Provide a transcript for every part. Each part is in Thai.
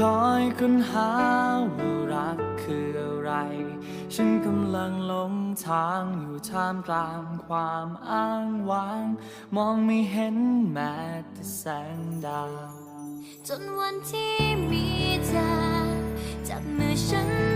คอยค้นหาว่ารักคืออะไร ฉันกำลังหลงทางอยู่ท่ามกลางความอ้างว้าง มองไม่เห็นแม้แต่แสงดาว จนวันที่มีเธอจับมือฉัน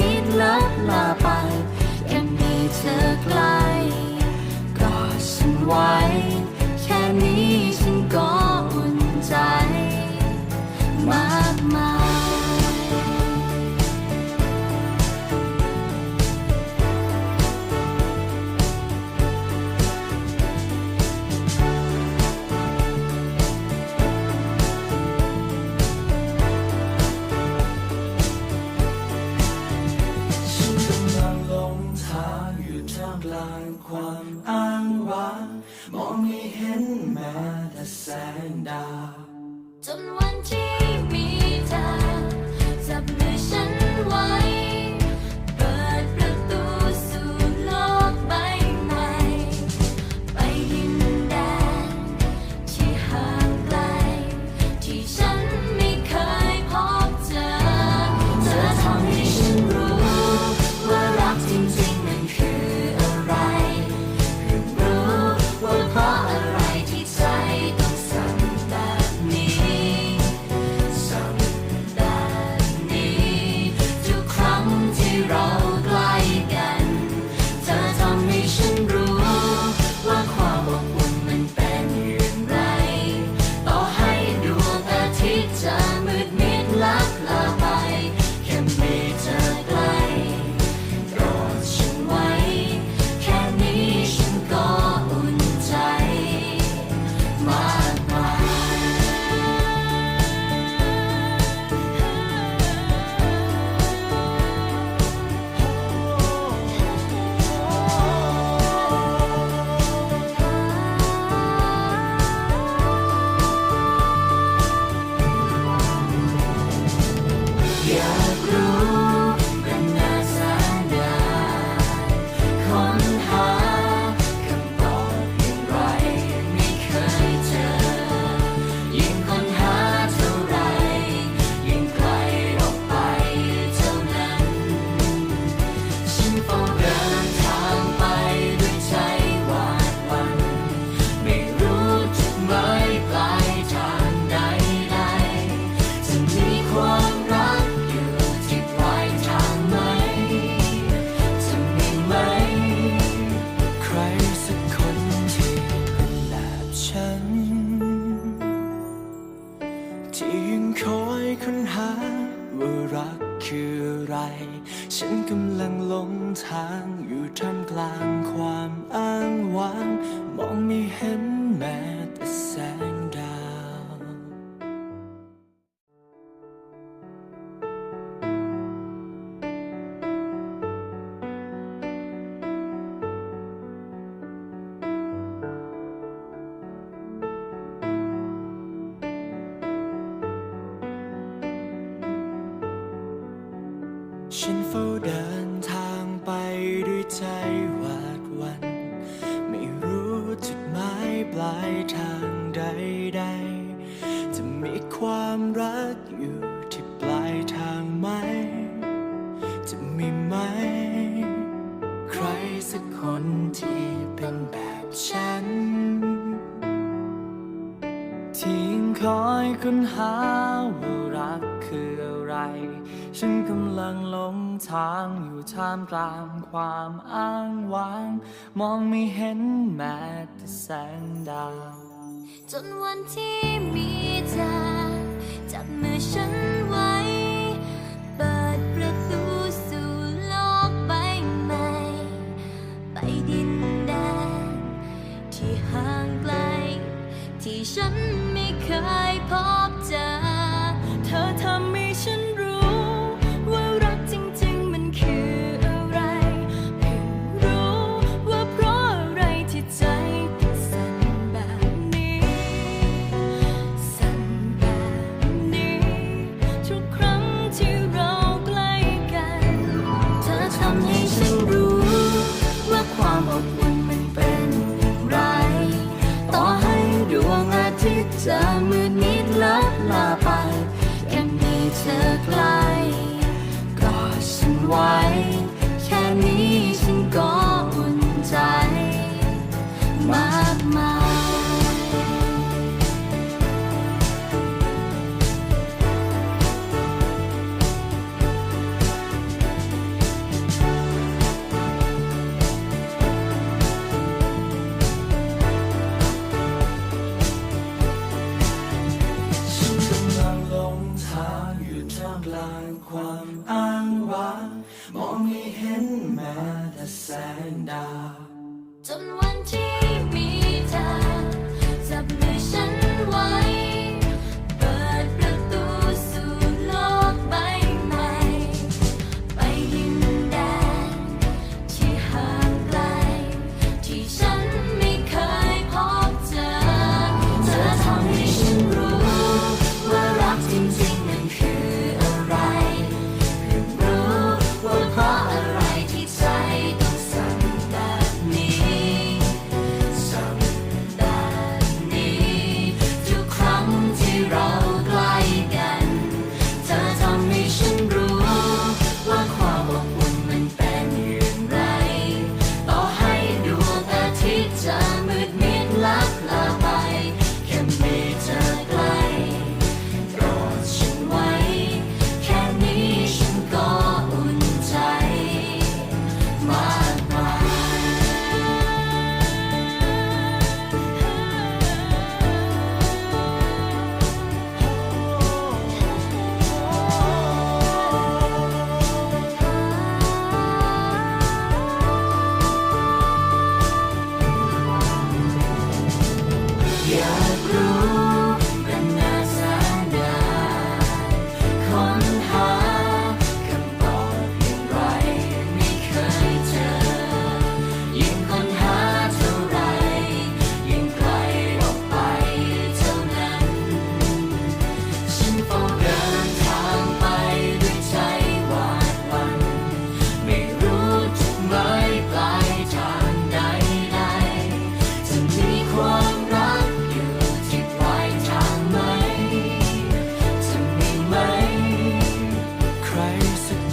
นิดลับลาไป ยังมีเธอใกล้กอดฉันไว้ันกำลังหลงทางอยู่ท่ามกลางความอ้างว้าง มองไม่เห็นแม้แต่แสง เดินทางไปด้วยใจหวาดวัน ไม่รู้จุดหมายปลายทางใดๆ จะมีความรักอยู่ที่ปลายทางไหม จะมีไหม ใครสักคนที่เป็นแบบฉันทิ้งคอยค้นหาว่ารักคืออะไร ฉันกำลัง ทางอยู่ท่ามกลางความอ้างว้าง มองไม่เห็นแม้แต่แสงดาว จนวันที่มีเธอจับมือฉันไว้ เปิดประตูสู่โลกใบใหม่ ไปดินแดน ที่ห่างไกล ที่ฉันไม่เคยพบเจอ จอมืดมิดลับลาไปแค่มีเธอใกล้ก็ฉันไว้ แค่นี้ฉันก็อุ่นใจมา ความอ้างว้างมองไม่เห็นแม้แต่แสงดาวจนวันที่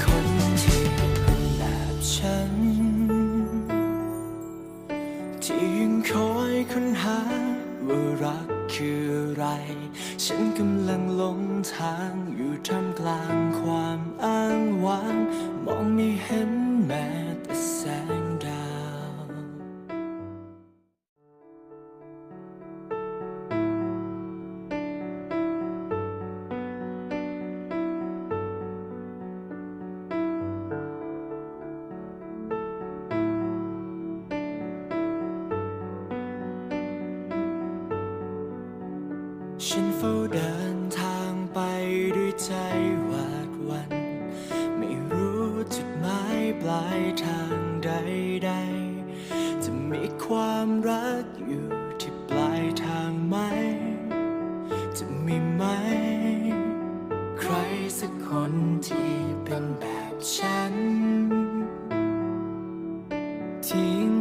คนที่เป็นแบบฉัน ที่ยังคอยค้นหาว่ารักคือไร ฉันกำลังหลงทางอยู่ท่ามกลาง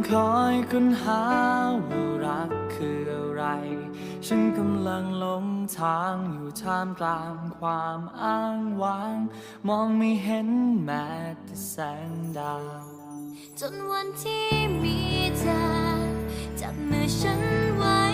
คอยค้นหาว่ารักคืออะไร ฉันกำลังหลงทางอยู่ท่ามกลางความอ้างว้าง มองไม่เห็นแม้แต่แสงดาว จนวันที่มีเธอจับมือฉันไว้